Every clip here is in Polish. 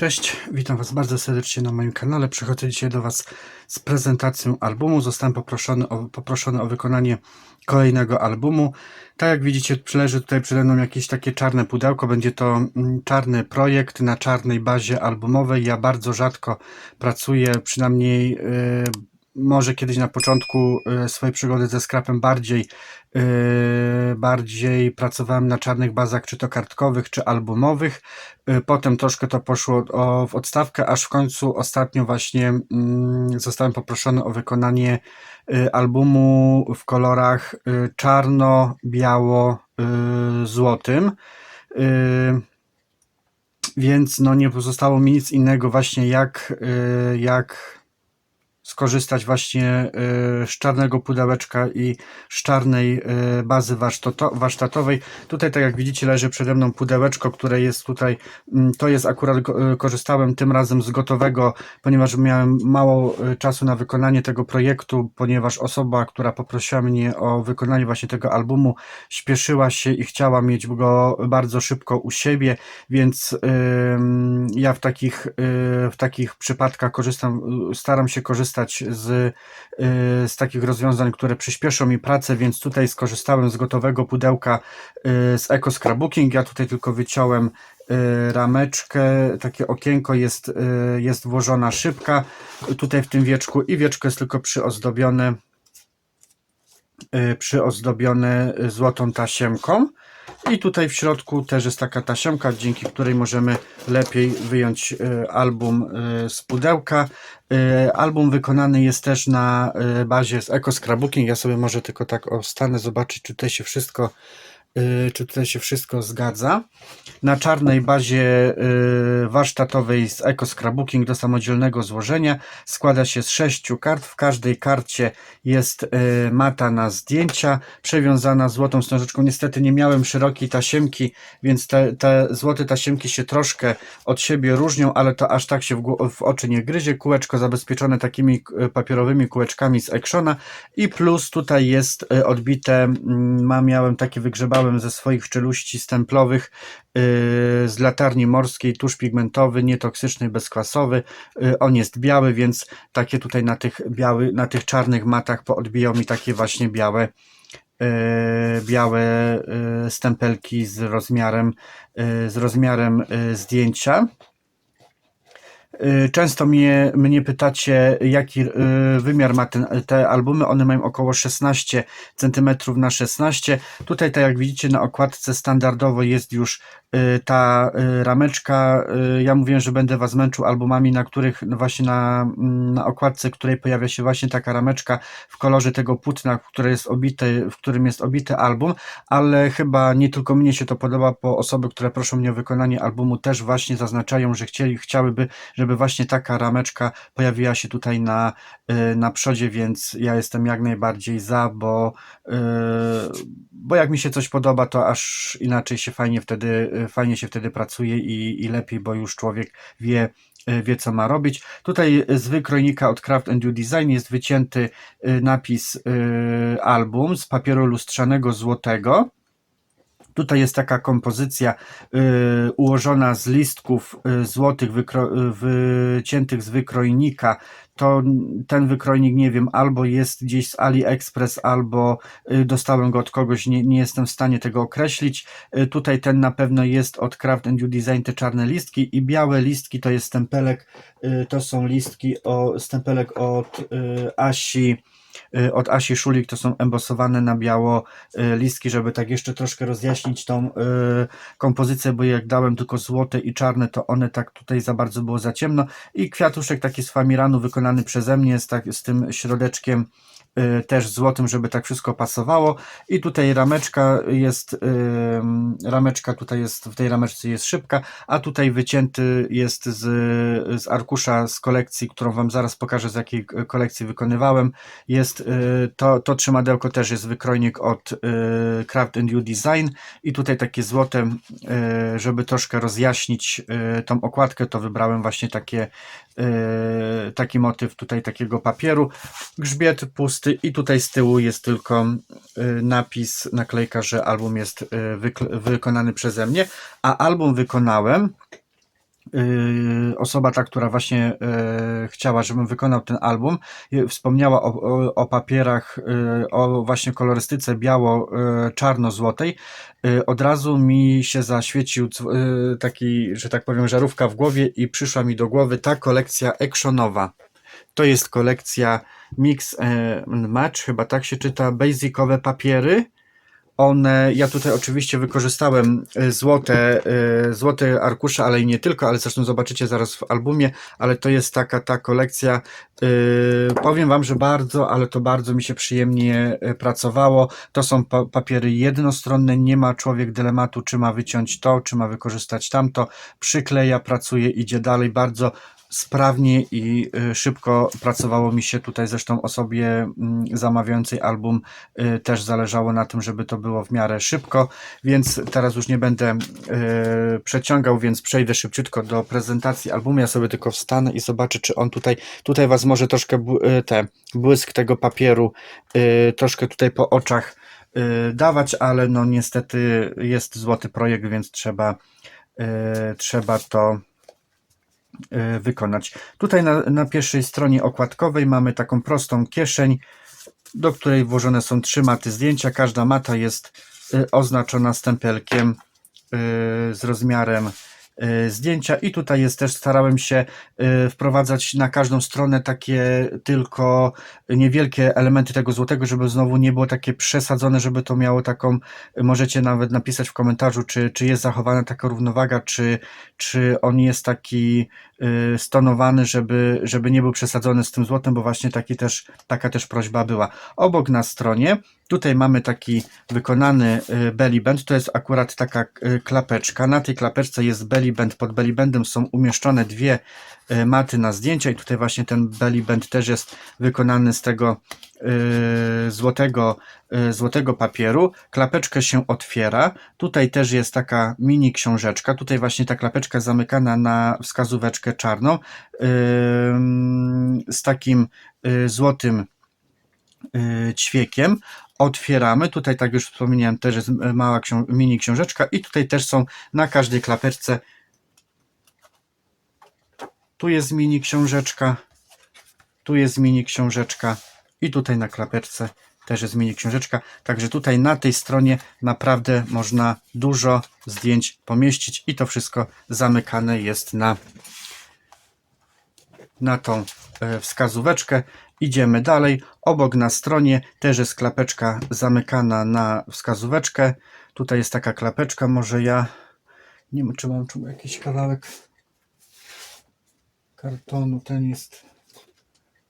Cześć, witam Was bardzo serdecznie na moim kanale. Przychodzę dzisiaj do Was z prezentacją albumu. Zostałem poproszony o, poproszony o wykonanie kolejnego albumu. Tak jak widzicie, leży tutaj przede mną jakieś takie czarne pudełko. Będzie to mm, czarny projekt na czarnej bazie albumowej. Ja bardzo rzadko pracuję, przynajmniej yy, może kiedyś na początku yy, swojej przygody ze scrapem bardziej yy, bardziej pracowałem na czarnych bazach, czy to kartkowych, czy albumowych. Yy, Potem troszkę to poszło w odstawkę, aż w końcu ostatnio właśnie mm, zostałem poproszony o wykonanie albumu w kolorach czarno, biało, złotym. Y, Więc no nie pozostało mi nic innego właśnie jak, jak skorzystać właśnie y, z czarnego pudełeczka i z czarnej y, bazy warsztato- warsztatowej. Tutaj, tak jak widzicie, leży przede mną pudełeczko, które jest tutaj, mm, to jest akurat, y, korzystałem tym razem z gotowego, ponieważ miałem mało czasu na wykonanie tego projektu, ponieważ osoba, która poprosiła mnie o wykonanie właśnie tego albumu, śpieszyła się i chciała mieć go bardzo szybko u siebie, więc ja w takich, w takich przypadkach korzystam, staram się korzystać z, y, z takich rozwiązań, które przyspieszą mi pracę, więc tutaj skorzystałem z gotowego pudełka y, z Eco Scrapbooking. Ja tutaj tylko wyciąłem y, rameczkę, takie okienko jest, jest włożona szybka tutaj w tym wieczku i wieczko jest tylko przyozdobione przyozdobione złotą tasiemką. I tutaj w środku też jest taka tasiemka, dzięki której możemy lepiej wyjąć y, album y, z pudełka. Y, Album wykonany jest też na bazie z Eco Scrapbooking. Ja sobie może tylko tak o stanę zobaczyć, czy tutaj się wszystko czy tutaj się wszystko zgadza. Na czarnej bazie y, warsztatowej z Eco Scrapbooking do samodzielnego złożenia składa się z sześciu kart. W każdej karcie jest y, mata na zdjęcia przewiązana złotą wstążeczką. Niestety nie miałem szerokiej tasiemki, więc te, te złote tasiemki się troszkę od siebie różnią, ale to aż tak się w, w oczy nie gryzie. Kółeczko zabezpieczone takimi y, papierowymi kółeczkami z Actiona i plus tutaj jest y, odbite, mm, ma, miałem takie wygrzebałem ze swoich czeluści stemplowych y, z latarni morskiej, tusz pigmentowy, nietoksyczny, bezkwasowy. Y, On jest biały, więc takie tutaj na tych biały, na tych czarnych matach poodbijał mi takie właśnie białe y, białe stempelki z rozmiarem z rozmiarem zdjęcia. Y, Często mnie, mnie pytacie, jaki y, wymiar ma ten, te albumy. One mają około 16 cm na 16. Tutaj, tak jak widzicie, na okładce standardowo jest już y, ta rameczka. Ja mówiłem, że będę Was męczył albumami, na których no właśnie na, mm, na okładce, której pojawia się właśnie taka rameczka w kolorze tego płótna, które jest obite, w którym jest obity album, ale chyba nie tylko mnie się to podoba, bo osoby, które proszą mnie o wykonanie albumu też właśnie zaznaczają, że chcieli, chciałyby, żeby właśnie taka rameczka pojawiła się tutaj na, y, na przodzie, więc ja jestem jak najbardziej za, bo, y, bo jak mi się coś podoba, to aż inaczej się fajnie wtedy, y, fajnie się wtedy pracuje i, i lepiej, bo już człowiek wie, wie co ma robić. Tutaj z wykrojnika od Craft and Do Design jest wycięty napis album z papieru lustrzanego złotego. Tutaj jest taka kompozycja y, ułożona z listków y, złotych wykro, y, wyciętych z wykrojnika. To ten wykrojnik, nie wiem, albo jest gdzieś z AliExpress, albo y, dostałem go od kogoś, nie, nie jestem w stanie tego określić. Y, tutaj ten na pewno jest od Craft and Do Design, te czarne listki i białe listki to jest stempelek, to są listki, o, stempelek od y, Asi, od Asi Szulik, to są embosowane na biało y, listki, żeby tak jeszcze troszkę rozjaśnić tą y, kompozycję, bo jak dałem tylko złote i czarne, to one tak tutaj za bardzo było za ciemno. I kwiatuszek taki z famiranu wykonany przeze mnie z, tak, z tym środeczkiem y, też złotym, żeby tak wszystko pasowało. I tutaj rameczka jest ym, rameczka tutaj jest, w tej rameczce jest szybka, a tutaj wycięty jest z, z arkusza z kolekcji, którą Wam zaraz pokażę z jakiej kolekcji wykonywałem. Jest y, to, to trzymadełko też jest wykrojnik od y, Craft and You Design. I tutaj takie złote, y, żeby troszkę rozjaśnić y, tą okładkę, to wybrałem właśnie takie y, taki motyw tutaj takiego papieru, grzbiet pusty i tutaj z tyłu jest tylko y, napis, naklejka, że album jest y, wykonany przeze mnie, a album wykonałem Yy, osoba ta, która właśnie chciała, żebym wykonał ten album, wspomniała o, o, o papierach, o właśnie kolorystyce biało-czarno-złotej, od razu mi się zaświecił taki, że tak powiem, żarówka w głowie i przyszła mi do głowy ta kolekcja Actionowa. To jest kolekcja Mix Match, chyba tak się czyta, basicowe papiery. One, ja tutaj oczywiście wykorzystałem y, złote, y, złote arkusze, ale i nie tylko, ale zresztą zobaczycie zaraz w albumie, ale to jest taka ta kolekcja. y, Powiem Wam, że bardzo, ale to bardzo mi się przyjemnie pracowało. To są pa papiery jednostronne, nie ma człowiek dylematu, czy ma wyciąć to, czy ma wykorzystać tamto. Przykleja, pracuje, idzie dalej. Bardzo sprawnie i y, szybko pracowało mi się tutaj zresztą osobie mm, zamawiającej album y, też zależało na tym, żeby to było w miarę szybko, więc teraz już nie będę y, przeciągał, więc przejdę szybciutko do prezentacji albumu. Ja sobie tylko wstanę i zobaczę, czy on tutaj, tutaj was może troszkę te błysk tego papieru troszkę tutaj po oczach dawać, ale no niestety jest złoty projekt, więc trzeba trzeba to wykonać. Tutaj na, na pierwszej stronie okładkowej mamy taką prostą kieszeń, do której włożone są trzy maty zdjęcia. Każda mata jest y, oznaczona stempelkiem y, z rozmiarem zdjęcia i tutaj jest też starałem się y, wprowadzać na każdą stronę takie tylko niewielkie elementy tego złotego, żeby znowu nie było takie przesadzone, żeby to miało taką, możecie nawet napisać w komentarzu, czy, czy jest zachowana taka równowaga, czy, czy on jest taki y, stonowany, żeby, żeby nie był przesadzony z tym złotem, bo właśnie taki też, taka też prośba była. Obok na stronie, tutaj mamy taki wykonany y, belly band, to jest akurat taka y, klapeczka, na tej klapeczce jest belly band, pod belly bandem są umieszczone dwie y, maty na zdjęcia i tutaj właśnie ten belly band też jest wykonany z tego złotego, złotego papieru. Klapeczkę się otwiera. Tutaj też jest taka mini książeczka. Tutaj właśnie ta klapeczka zamykana na wskazóweczkę czarną z takim złotym ćwiekiem. Otwieramy. Tutaj, tak już wspomniałem, też jest mała mini książeczka i tutaj też są na każdej klapeczce tu jest mini książeczka, tu jest mini książeczka i tutaj na klapeczce też jest mini książeczka. Także tutaj na tej stronie naprawdę można dużo zdjęć pomieścić i to wszystko zamykane jest na, na tą e, wskazóweczkę. Idziemy dalej. Obok na stronie też jest klapeczka zamykana na wskazóweczkę. Tutaj jest taka klapeczka. Może ja nie wiem, czy mam tu jakiś kawałek kartonu. Ten jest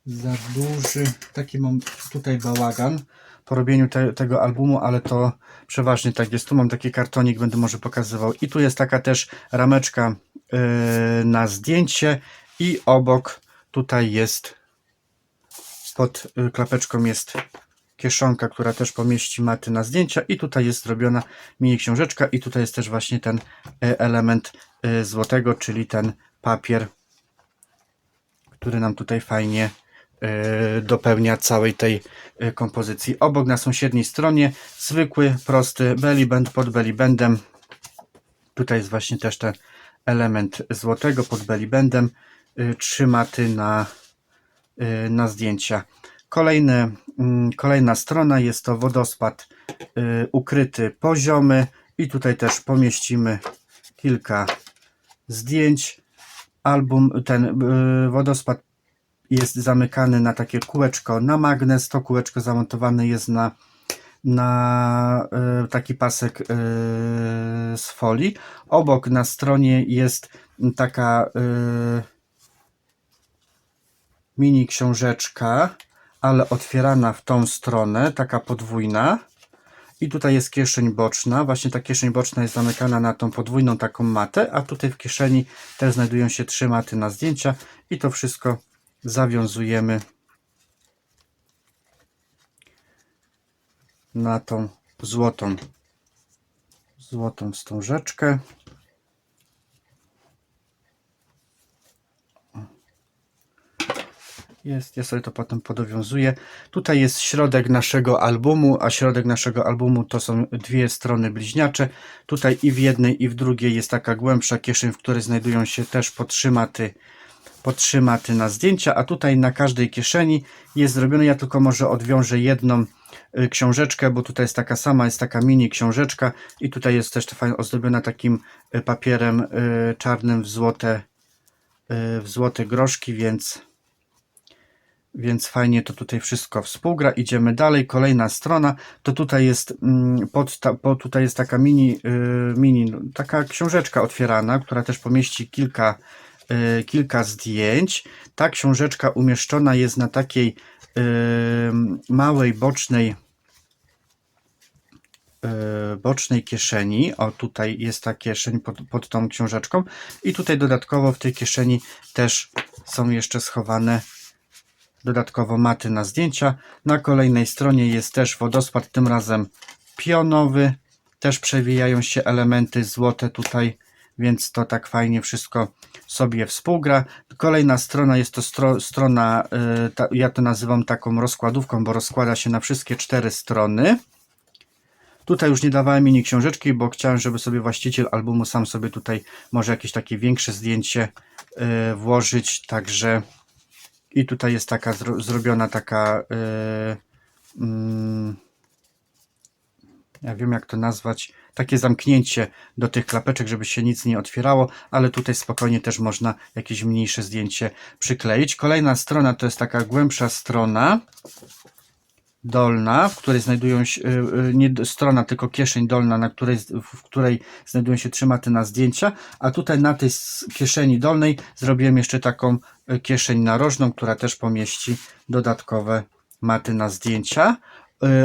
za duży. Taki mam tutaj bałagan po robieniu te, tego albumu, ale to przeważnie tak jest. Tu mam taki kartonik, będę może pokazywał. I tu jest taka też rameczka yy, na zdjęcie i obok tutaj jest pod y, klapeczką jest kieszonka, która też pomieści maty na zdjęcia i tutaj jest zrobiona mini książeczka i tutaj jest też właśnie ten y, element y, złotego, czyli ten papier który nam tutaj fajnie y, dopełnia całej tej kompozycji. Obok na sąsiedniej stronie zwykły, prosty belly band pod belly bandem. Tutaj jest właśnie też ten element złotego pod belly bandem. Y, Trzy maty na, na zdjęcia. Kolejne, mm, kolejna strona jest to wodospad y, ukryty poziomy i tutaj też pomieścimy kilka zdjęć album, ten y, wodospad jest zamykany na takie kółeczko na magnes. To kółeczko zamontowane jest na, na y, taki pasek y, z folii. Obok na stronie jest taka y, mini książeczka, ale otwierana w tą stronę, taka podwójna. I tutaj jest kieszeń boczna. Właśnie ta kieszeń boczna jest zamykana na tą podwójną taką matę, a tutaj w kieszeni też znajdują się trzy maty na zdjęcia i to wszystko zawiązujemy na tą złotą złotą wstążeczkę. Jest, ja sobie to potem podowiązuję. Tutaj jest środek naszego albumu, a środek naszego albumu to są dwie strony bliźniacze. Tutaj i w jednej i w drugiej jest taka głębsza kieszeń, w której znajdują się też podtrzymaty, podtrzymaty na zdjęcia, a tutaj na każdej kieszeni jest zrobione, ja tylko może odwiążę jedną y, książeczkę, bo tutaj jest taka sama, jest taka mini książeczka i tutaj jest też fajnie ozdobiona takim y, papierem y, czarnym w złote, w złote groszki, więc więc fajnie to tutaj wszystko współgra. Idziemy dalej. Kolejna strona to tutaj jest mm, pod, ta, tutaj jest taka mini, y, mini no, taka książeczka otwierana, która też pomieści kilka, y, kilka zdjęć. Ta książeczka umieszczona jest na takiej y, małej bocznej bocznej kieszeni. O, tutaj jest ta kieszeń pod, pod tą książeczką i tutaj dodatkowo w tej kieszeni też są jeszcze schowane dodatkowo maty na zdjęcia. Na kolejnej stronie jest też wodospad, tym razem pionowy. Też przewijają się elementy złote tutaj, więc to tak fajnie wszystko sobie współgra. Kolejna strona jest to stro, strona, y, ta, ja to nazywam taką rozkładówką, bo rozkłada się na wszystkie cztery strony. Tutaj już nie dawałem mini książeczki, bo chciałem, żeby sobie właściciel albumu sam sobie tutaj może jakieś takie większe zdjęcie y, włożyć, także i tutaj jest taka zro, zrobiona taka. Yy, mm, ja wiem jak to nazwać. Takie zamknięcie do tych klapeczek, żeby się nic nie otwierało, ale tutaj spokojnie też można jakieś mniejsze zdjęcie przykleić. Kolejna strona to jest taka głębsza strona dolna, w której znajdują się, y, y, nie strona, tylko kieszeń dolna, na której, w której znajdują się trzy maty na zdjęcia, a tutaj na tej kieszeni dolnej zrobiłem jeszcze taką y, kieszeń narożną, która też pomieści dodatkowe maty na zdjęcia.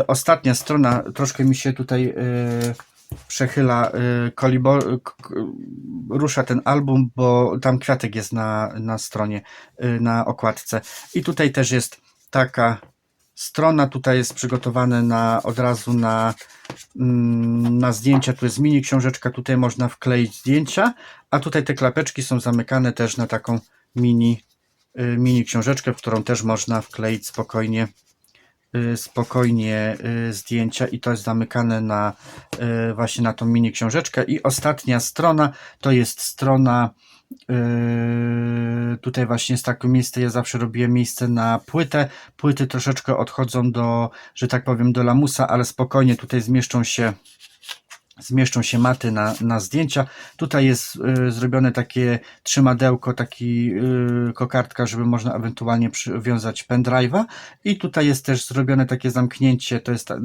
Ostatnia strona, troszkę mi się tutaj przechyla kolibor, rusza ten album, bo tam kwiatek jest na, na stronie, na okładce. I tutaj też jest taka strona tutaj jest przygotowane na, od razu na, mm, na zdjęcia. Tu jest mini książeczka, tutaj można wkleić zdjęcia, a tutaj te klapeczki są zamykane też na taką mini, y, mini książeczkę, w którą też można wkleić spokojnie y, spokojnie y, zdjęcia i to jest zamykane na właśnie na tą mini książeczkę i ostatnia strona to jest strona Yy, tutaj właśnie jest takie miejsce, ja zawsze robiłem miejsce na płytę. Płyty troszeczkę odchodzą do, że tak powiem, do lamusa, ale spokojnie tutaj zmieszczą się zmieszczą się maty na, na zdjęcia. Tutaj jest y, zrobione takie trzymadełko, taki y, kokardka, żeby można ewentualnie przywiązać pendrive'a. I tutaj jest też zrobione takie zamknięcie, to jest y,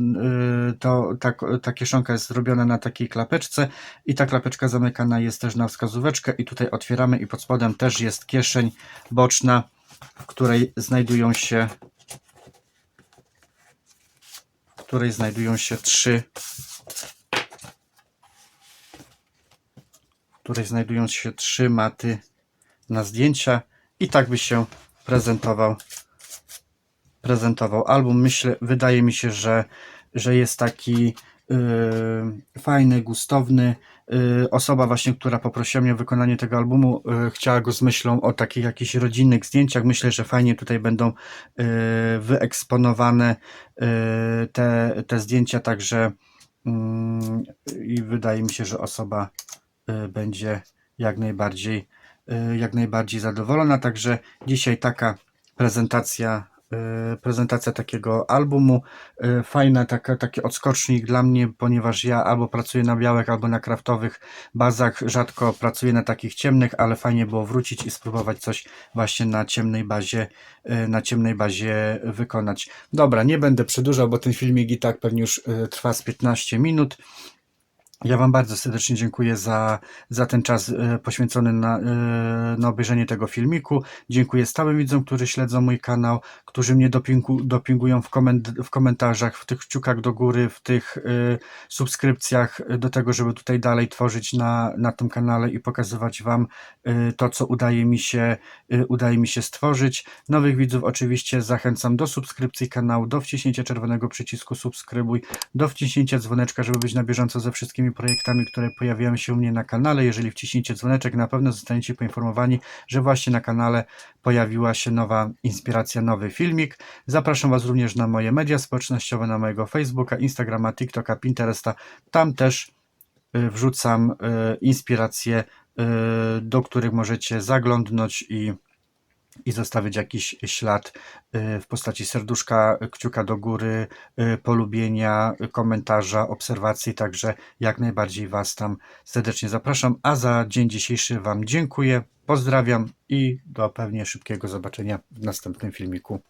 to, ta, ta kieszonka jest zrobiona na takiej klapeczce i ta klapeczka zamykana jest też na wskazóweczkę. I tutaj otwieramy i pod spodem też jest kieszeń boczna, w której znajdują się w której znajdują się trzy której znajdują się trzy maty na zdjęcia i tak by się prezentował prezentował album. Myślę, wydaje mi się, że, że jest taki yy, fajny, gustowny. Yy, osoba właśnie, która poprosiła mnie o wykonanie tego albumu, yy, chciała go z myślą o takich jakichś rodzinnych zdjęciach. Myślę, że fajnie tutaj będą yy, wyeksponowane yy, te, te zdjęcia, także mm, i wydaje mi się, że osoba będzie jak najbardziej, y, jak najbardziej zadowolona. Także dzisiaj taka prezentacja, y, prezentacja takiego albumu. Y, Fajna taka, taki odskocznik dla mnie, ponieważ ja albo pracuję na białych, albo na kraftowych bazach. Rzadko pracuję na takich ciemnych, ale fajnie było wrócić i spróbować coś właśnie na ciemnej bazie, y, na ciemnej bazie wykonać. Dobra, nie będę przedłużał, bo ten filmik i tak pewnie już y, trwa z 15 minut. Ja Wam bardzo serdecznie dziękuję za, za ten czas e, poświęcony na, e, na obejrzenie tego filmiku. Dziękuję stałym widzom, którzy śledzą mój kanał, którzy mnie dopingu, dopingują w, koment, w komentarzach, w tych kciukach do góry, w tych e, subskrypcjach do tego, żeby tutaj dalej tworzyć na, na tym kanale i pokazywać Wam e, to, co udaje mi się, e, udaje mi się stworzyć. Nowych widzów oczywiście zachęcam do subskrypcji kanału, do wciśnięcia czerwonego przycisku subskrybuj, do wciśnięcia dzwoneczka, żeby być na bieżąco ze wszystkimi nowymi projektami, które pojawiają się u mnie na kanale. Jeżeli wciśniecie dzwoneczek, na pewno zostaniecie poinformowani, że właśnie na kanale pojawiła się nowa inspiracja, nowy filmik. Zapraszam Was również na moje media społecznościowe, na mojego Facebooka, Instagrama, TikToka, Pinteresta. Tam też y, wrzucam y, inspiracje, y, do których możecie zaglądnąć i, i zostawić jakiś ślad y, w postaci serduszka, kciuka do góry, y, polubienia, komentarza, obserwacji. Także jak najbardziej Was tam serdecznie zapraszam. A za dzień dzisiejszy Wam dziękuję, pozdrawiam i do pewnie szybkiego zobaczenia w następnym filmiku.